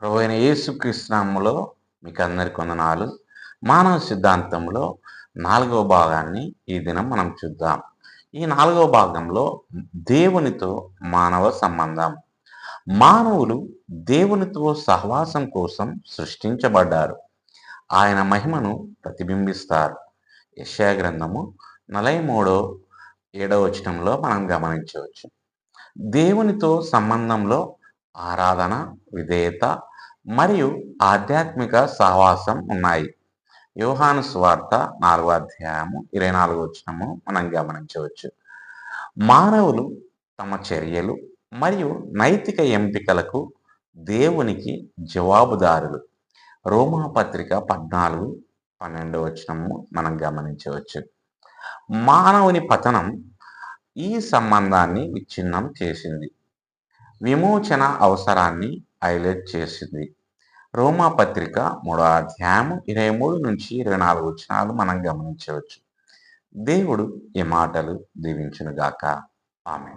ప్రభు అయిన యేసుకృష్ణములో మీకు అందరి కొందనాలు మానవ సిద్ధాంతంలో నాలుగవ భాగాన్ని ఈ దినం మనం చూద్దాం. ఈ నాలుగవ భాగంలో దేవునితో మానవ సంబంధం. మానవులు దేవునితో సహవాసం కోసం సృష్టించబడ్డారు. ఆయన మహిమను ప్రతిబింబిస్తారు. యశా గ్రంథము మూడో ఏడవ వచనంలో మనం గమనించవచ్చు. దేవునితో సంబంధంలో ఆరాధన విధేయత మరియు ఆధ్యాత్మిక సహవాసం ఉన్నాయి. యోహాను స్వార్త నాలుగో అధ్యాయము ఇరవై నాలుగో వచ్చినము మనం గమనించవచ్చు. మానవులు తమ చర్యలు మరియు నైతిక ఎంపికలకు దేవునికి జవాబుదారులు. రోమాపత్రిక పద్నాలుగు పన్నెండు వచనము మనం గమనించవచ్చు. మానవుని పతనం ఈ సంబంధాన్ని విచ్ఛిన్నం చేసింది. విమోచన అవసరాన్ని హైలైట్ చేసింది. రోమా పత్రిక మూడో అధ్యాయం ఇరవై మూడు నుంచి ఇరవై నాలుగు వచనాలు మనం గమనించవచ్చు. దేవుడు ఈ మాటలు దీవించునుగాక. ఆమె